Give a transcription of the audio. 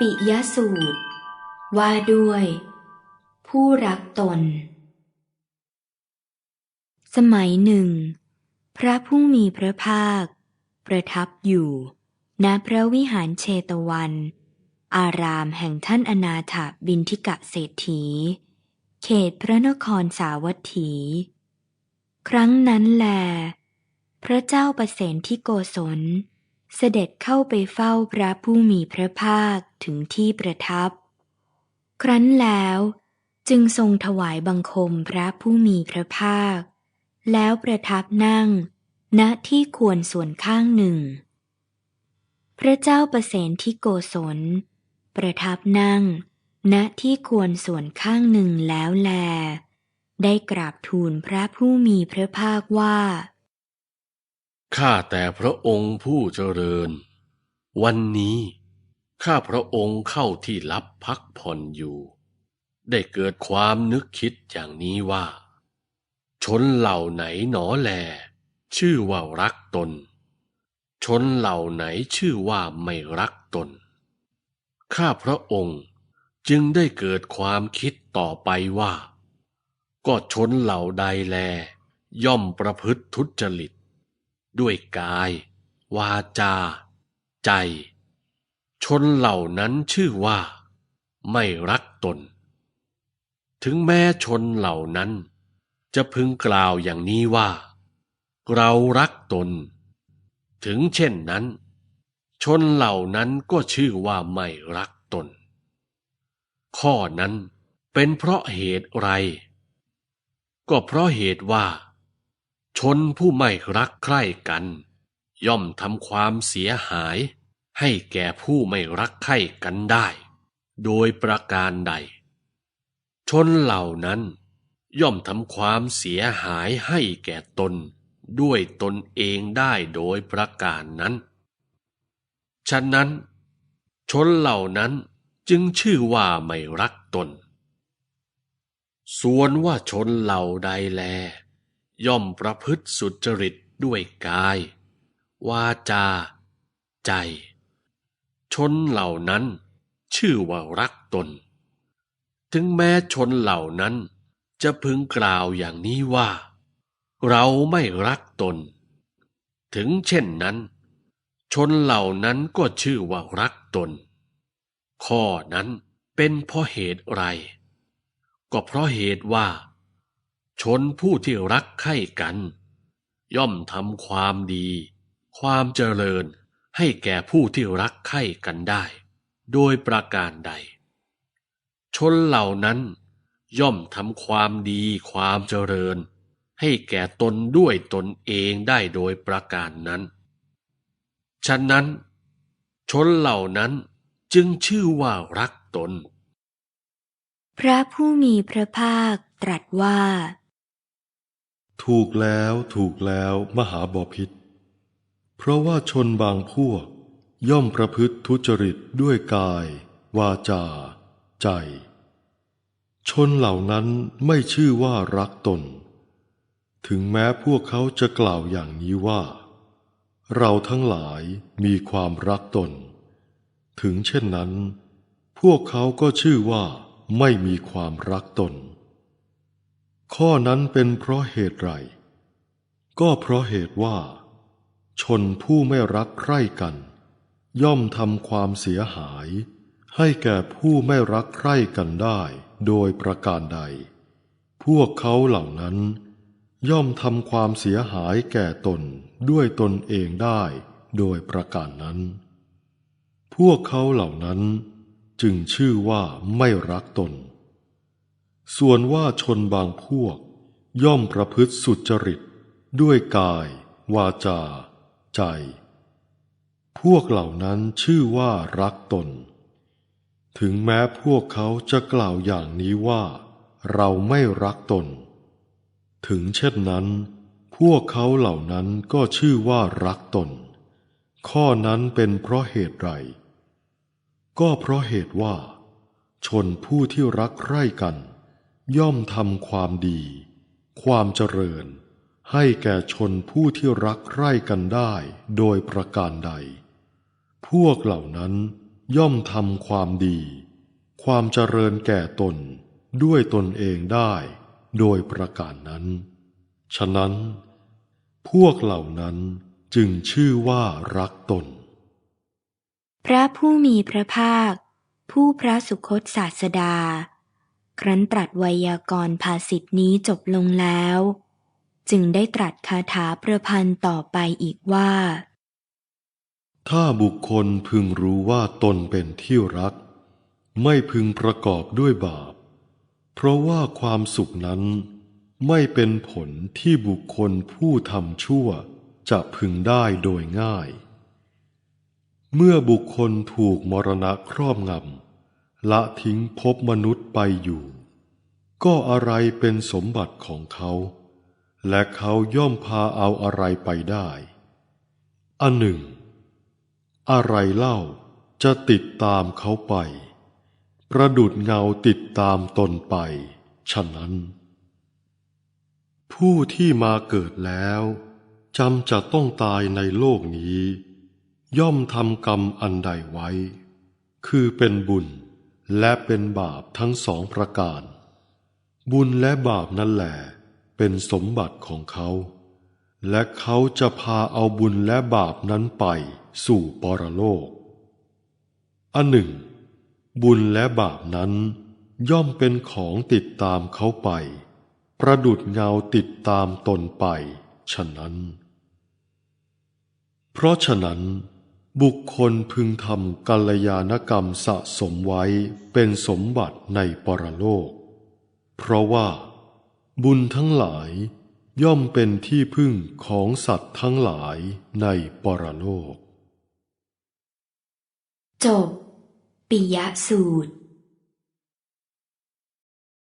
ปิยสูตร ว่าด้วย ผู้รักตน สมัยหนึ่ง พระผู้มีพระภาค ประทับอยู่ ณพระวิหารเชตวัน อารามแห่งท่านอนาถาบินทิกะเศรษฐี เขตพระนครสาวัตถี ครั้งนั้นแล พระเจ้าประเสนที่โกศลเสด็จเข้าไปเฝ้าพระผู้มีพระภาค ถึงที่ประทับ ครั้นแล้วจึงทรงถวายบังคมพระผู้มีพระภาค แล้วประทับนั่ง ณที่ควรส่วนข้างหนึ่ง พระเจ้าประเสนที่โกศล ประทับนั่ง ณที่ควรส่วนข้างหนึ่งแล้วแล ได้กราบทูลพระผู้มีพระภาคว่าข้าแต่พระองค์ผู้เจริญ วันนี้ ข้าพระองค์เข้าที่ลับพักผ่อนอยู่ ได้เกิดความนึกคิดอย่างนี้ว่า ชนเหล่าไหนหนอแล ชื่อว่ารักตน ชนเหล่าไหนชื่อว่าไม่รักตน ข้าพระองค์จึงได้เกิดความคิดต่อไปว่า ก็ชนเหล่าใดแล ย่อมประพฤติทุจริต ด้วยกาย วาจา ใจ ชนเหล่านั้นชื่อว่า ไม่รักตน ถึงแม้ชนเหล่านั้น จะพึงกล่าวอย่างนี้ว่า เรารักตน ถึงเช่นนั้น ชนเหล่านั้นก็ชื่อว่าไม่รักตน ข้อนั้นเป็นเพราะเหตุไร ก็เพราะเหตุว่า ชนผู้ไม่รักใคร่กัน ย่อมทำความเสียหาย ให้แก่ผู้ไม่รักใคร่กันได้ โดยประการใด ชนเหล่านั้น ย่อมทำความเสียหายให้แก่ตน ด้วยตนเองได้โดยประการนั้น ฉะนั้น ชนเหล่านั้นจึงชื่อว่าไม่รักตน ส่วนว่าชนเหล่าใดแล ย่อมประพฤติสุจริตด้วยกาย วาจา ใจ ชนเหล่านั้นชื่อว่ารักตน ถึงแม้ชนเหล่านั้นจะพึงกล่าวอย่างนี้ว่า เราไม่รักตน ถึงเช่นนั้น ชนเหล่านั้นก็ชื่อว่ารักตน ข้อนั้นเป็นเพราะเหตุไร ก็เพราะเหตุว่า ชนผู้ที่รักใคร่กัน ย่อมทำความดี ความเจริญ ให้แก่ผู้ที่รักใคร่กันได้ โดยประการใด ชนเหล่านั้นย่อมทำความดีความเจริญ ให้แก่ตนด้วยตนเองได้โดยประการนั้น ฉะนั้น ชนเหล่านั้นจึงชื่อว่ารักตน พระผู้มีพระภาคตรัสว่า ถูกแล้วถูกแล้วมหาบอพิษ เพราะว่าชนบางพวก ย่อมประพฤติทุจริตด้วยกาย วาจา ใจ ชนเหล่านั้นไม่ชื่อว่ารักตน ถึงแม้พวกเขาจะกล่าวอย่างนี้ว่า เราทั้งหลายมีความรักตน ถึงเช่นนั้น พวกเขาก็ชื่อว่าไม่มีความรักตน ข้อนั้นเป็นเพราะเหตุไร ก็เพราะเหตุว่า ชนผู้ไม่รักใคร่กัน ย่อมทำความเสียหาย ให้แก่ผู้ไม่รักใคร่กันได้โดยประการใด พวกเขาเหล่านั้น ย่อมทำความเสียหายแก่ตนด้วยตนเองได้โดยประการนั้น พวกเขาเหล่านั้น จึงชื่อว่าไม่รักตน ส่วนว่าชนบางพวก ย่อมประพฤติสุจริตด้วยกาย วาจา ใจ พวกเหล่านั้นชื่อว่ารักตน ถึงแม้พวกเขาจะกล่าวอย่างนี้ว่า เราไม่รักตน ถึงเช่นนั้น พวกเขาเหล่านั้นก็ชื่อว่ารักตน ข้อนั้นเป็นเพราะเหตุไร ก็เพราะเหตุว่า ชนผู้ที่รักใคร่กัน ย่อมทำความดี ความเจริญ ให้แก่ชนผู้ที่รักใคร่กันได้โดยประการใด พวกเหล่านั้นย่อมทำความดี ความเจริญแก่ตนด้วยตนเองได้โดยประการนั้น ฉะนั้น พวกเหล่านั้นจึงชื่อว่ารักตน พระผู้มีพระภาค ผู้พระสุคตศาสดา ครั้นตรัสไวยากรณ์ภาษิตนี้จบลงแล้ว จึงได้ตรัสคาถาประพันธ์ต่อไปอีกว่า ถ้าบุคคลพึงรู้ว่าตนเป็นที่รัก ไม่พึงประกอบด้วยบาป เพราะว่าความสุขนั้นไม่เป็นผลที่บุคคลผู้ทำชั่วจะพึงได้โดยง่าย เมื่อบุคคลถูกมรณะครอบงำละทิ้งภพมนุษย์ไปอยู่ ก็อะไรเป็นสมบัติของเขา และเขาย่อมพาเอาอะไรไปได้ อันหนึ่ง อะไรเล่าจะติดตามเขาไป ประดุดเงาติดตามตนไป ฉะนั้น ผู้ที่มาเกิดแล้วจำจะต้องตายในโลกนี้ ย่อมทำกรรมอันใดไว้ คือเป็นบุญและเป็นบาปทั้งสองประการ บุญและบาปนั่นแหละ เป็นสมบัติของเขา และเขาจะพาเอาบุญและบาปนั้นไปสู่ปรโลก อันหนึ่ง บุญและบาปนั้น ย่อมเป็นของติดตามเขาไป ประดุดเงาติดตามตนไปฉะนั้น เพราะฉะนั้น บุคคลพึงทำกัลยาณกรรมสะสมไว้เป็นสมบัติในปรโลก เพราะว่า บุญทั้งหลายย่อมเป็นที่พึ่งของสัตว์ทั้งหลายในปรโลก จบ ปิยสูตร